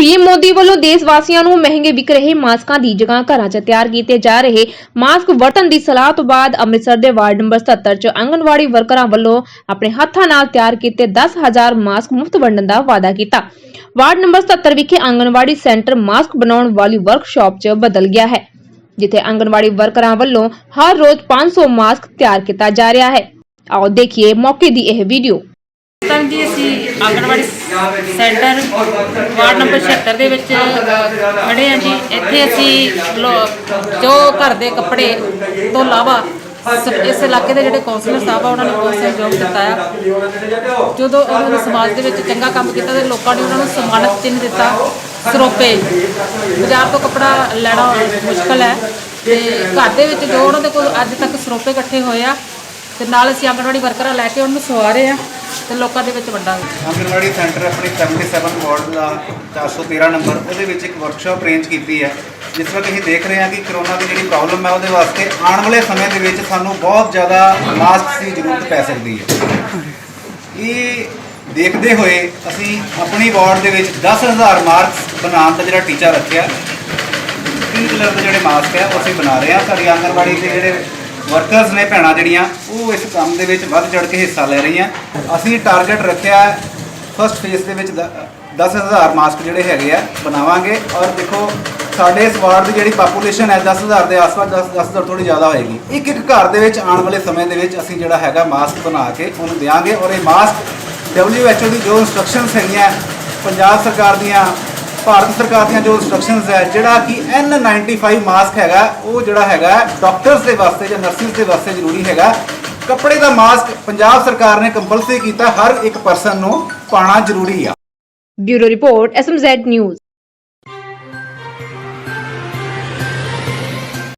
PM Modi ਵੱਲੋਂ ਦੇਸ਼ ਵਾਸੀਆਂ ਨੂੰ ਮਹਿੰਗੇ ਵਿਕ ਰਹੇ ਮਾਸਕਾਂ ਦੀ ਜਗ੍ਹਾ ਘਰਾਂ 'ਚ ਤਿਆਰ ਕੀਤੇ ਜਾ ਰਹੇ ਮਾਸਕ ਵਰਤਣ ਦੀ ਸਲਾਹ ਤੋਂ ਬਾਅਦ ਅੰਮ੍ਰਿਤਸਰ ਦੇ ਵਾਰਡ ਨੰਬਰ 77 'ਚ ਆਂਗਣਵਾੜੀ ਵਰਕਰਾਂ ਵੱਲੋਂ ਆਪਣੇ ਹੱਥਾਂ ਨਾਲ ਤਿਆਰ ਕੀਤੇ 10000 ਮਾਸਕ ਮੁਫਤ ਵੰਡਣ ਦਾ ਵਾਅਦਾ ਕੀਤਾ। ਵਾਰਡ ਨੰਬਰ 77 ਵਿਖੇ ਆਂਗਨਵਾੜੀ ਸੈਂਟਰ ਮਾਸਕ ਬਣਾਉਣ ਵਾਲੀ ਵਰਕਸ਼ਾਪ 'ਚ ਬਦਲ ਗਿਆ ਹੈ, ਜਿੱਥੇ ਆਂਗਨਵਾੜੀ ਵਰਕਰਾਂ ਵੱਲੋਂ ਹਰ ਰੋਜ਼ 500 ਮਾਸਕ ਤਿਆਰ ਕੀਤਾ ਜਾ ਰਿਹਾ ਹੈ। ਆਓ ਦੇਖੀਏ ਮੌਕੇ ਦੀ ਇਹ ਵੀਡੀਓ। ਤਾਂ ਜੀ ਅਸੀਂ ਆਂਗਣਵਾੜੀ ਸੈਂਟਰ ਵਾਰਡ ਨੰਬਰ 76 ਦੇ ਵਿੱਚ ਖੜੇ ਹਾਂ ਜੀ। ਇੱਥੇ ਅਸੀਂ ਲੋ- ਜੋ ਘਰ ਦੇ ਕੱਪੜੇ ਤੋਂ ਇਲਾਵਾ ਸ- ਇਸ ਇਲਾਕੇ ਦੇ ਜਿਹੜੇ ਕੌਂਸਲਰ ਸਾਹਿਬ ਆ, ਉਹਨਾਂ ਨੇ ਬਹੁਤ ਸਹਿਯੋਗ ਦਿੱਤਾ ਆ। ਜਦੋਂ ਉਹਨਾਂ ਨੇ ਸਮਾਜ ਦੇ ਵਿੱਚ ਚੰਗਾ ਕੰਮ ਕੀਤਾ ਤੇ ਲੋਕਾਂ ਨੇ ਉਹਨਾਂ ਨੂੰ ਸਨਮਾਨਿਤ ਚਿੰਨ੍ਹ ਦਿੱਤਾ ਸਰੋਪੇ। ਬਾਜ਼ਾਰ ਤੋਂ ਕੱਪੜਾ ਲੈਣਾ ਮੁਸ਼ਕਲ ਹੈ ਤੇ ਘਰ ਦੇ ਵਿੱਚ ਜੋ ਉਹਨਾਂ ਦੇ ਕੋਲ ਅੱਜ ਤੱਕ ਸਰੋਪੇ ਇਕੱਠੇ ਹੋਏ ਆ ਤੇ ਨਾਲ ਅਸੀਂ ਆਂਗਣਵਾੜੀ ਵਰਕਰਾਂ ਲੈ ਕੇ ਉਹਨਾਂ ਨੂੰ ਸਵਾ ਰਹੇ ਆ। ਤੇ ਲੋਕਾਂ ਦੇ ਵਿੱਚ ਵੰਡਾਂਗੇ ਆਂਗਣਵਾੜੀ ਸੈਂਟਰ ਆਪਣੀ 77 ਵਾਰਡ ਦਾ 413 ਨੰਬਰ, ਉਹਦੇ ਵਿੱਚ ਇੱਕ ਵਰਕਸ਼ਾਪ ਅਰੇਂਜ ਕੀਤੀ ਹੈ, ਜਿਸ ਵਕਤ ਅਸੀਂ ਦੇਖ ਰਹੇ ਹਾਂ ਕਿ ਕਰੋਨਾ ਦੀ ਜਿਹੜੀ ਪ੍ਰੋਬਲਮ ਹੈ ਉਹਦੇ ਵਾਸਤੇ ਆਉਣ ਵਾਲੇ ਸਮੇਂ ਦੇ ਵਿੱਚ ਸਾਨੂੰ ਬਹੁਤ ਜ਼ਿਆਦਾ ਮਾਸਕ ਦੀ ਜ਼ਰੂਰਤ ਪੈ ਸਕਦੀ ਹੈ। ਇਹ ਦੇਖਦੇ ਹੋਏ ਅਸੀਂ ਆਪਣੀ ਵਾਰਡ ਦੇ ਵਿੱਚ 10000 ਮਾਸਕ ਬਣਾਉਣ ਦਾ ਜਿਹੜਾ ਟੀਚਾ ਰੱਖਿਆ ਤਿੰਨ ਕਲਰ ਦੇ ਜਿਹੜੇ ਮਾਸਕ ਹੈ, ਉਹ ਅਸੀਂ ਬਣਾ ਰਹੇ ਹਾਂ। ਸਾਡੀ ਆਂਗਣਵਾੜੀ ਦੇ ਜਿਹੜੇ ਵਰਕਰਸ ਨੇ ਭੈਣਾਂ ਜਿਹੜੀਆਂ, ਉਹ ਇਸ ਕੰਮ ਦੇ ਵਿੱਚ ਵੱਧ ਚੜ ਕੇ ਹਿੱਸਾ ਲੈ ਰਹੀਆਂ। ਅਸੀਂ ਟਾਰਗੇਟ ਰੱਖਿਆ ਫਸਟ ਫੇਸ ਦੇ ਵਿੱਚ 10000 ਮਾਸਕ ਜਿਹੜੇ ਹੈਗੇ ਆ, ਬਣਾਵਾਂਗੇ। ਔਰ ਦੇਖੋ, ਸਾਡੇ ਇਸ ਵਾਰਡ ਦੀ ਜਿਹੜੀ ਪਾਪੂਲੇਸ਼ਨ ਹੈ 10000 ਦੇ ਆਸ-ਪਾਸ 10 10000 ਥੋੜੀ ਜ਼ਿਆਦਾ ਹੋਏਗੀ। ਇੱਕ ਇੱਕ ਘਰ ਦੇ ਵਿੱਚ ਆਉਣ ਵਾਲੇ ਸਮੇਂ ਦੇ ਵਿੱਚ ਅਸੀਂ ਜਿਹੜਾ ਹੈਗਾ ਮਾਸਕ ਬਣਾ ਕੇ ਉਹਨੂੰ ਦੇਵਾਂਗੇ ਔਰ ਇਹ ਮਾਸਕ WHO ਦੀ ਜੋ ਇਨਸਟਰਕਸ਼ਨਸ ਹੈਗੀਆਂ, ਪੰਜਾਬ ਸਰਕਾਰ ਦੀਆਂ ਭਾਰਤ ਸਰਕਾਰ ਦੀਆਂ ਜੋ ਇਨਸਟਰਕਸ਼ਨਸ ਹੈ, ਜਿਹੜਾ ਕਿ N95 ਮਾਸਕ ਹੈਗਾ, ਉਹ ਜਿਹੜਾ ਹੈਗਾ ਡਾਕਟਰਸ ਦੇ ਵਾਸਤੇ ਜਾਂ ਨਰਸਿਸ ਦੇ ਵਾਸਤੇ ਜ਼ਰੂਰੀ ਹੈਗਾ। ਕੱਪੜੇ ਦਾ ਮਾਸਕ ਪੰਜਾਬ ਸਰਕਾਰ ਨੇ ਕੰਪਲਸਰੀ ਕੀਤਾ, ਹਰ ਇੱਕ ਪਰਸਨ ਨੂੰ ਪਾਣਾ ਜ਼ਰੂਰੀ ਆ। Bureau report SMZ news.